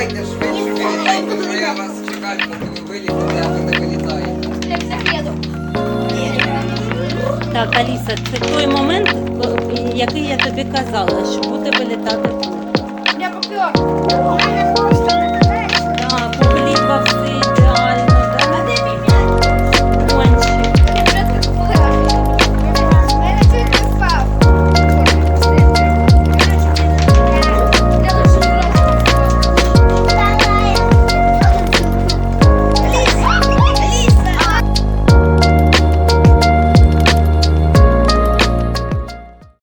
Давайте швидше я вас чекаю, поки ви вилітите, а ви не вилітаєте. Так, Аліса, це той момент, який я тобі казала, що буде вилітати. Я попер.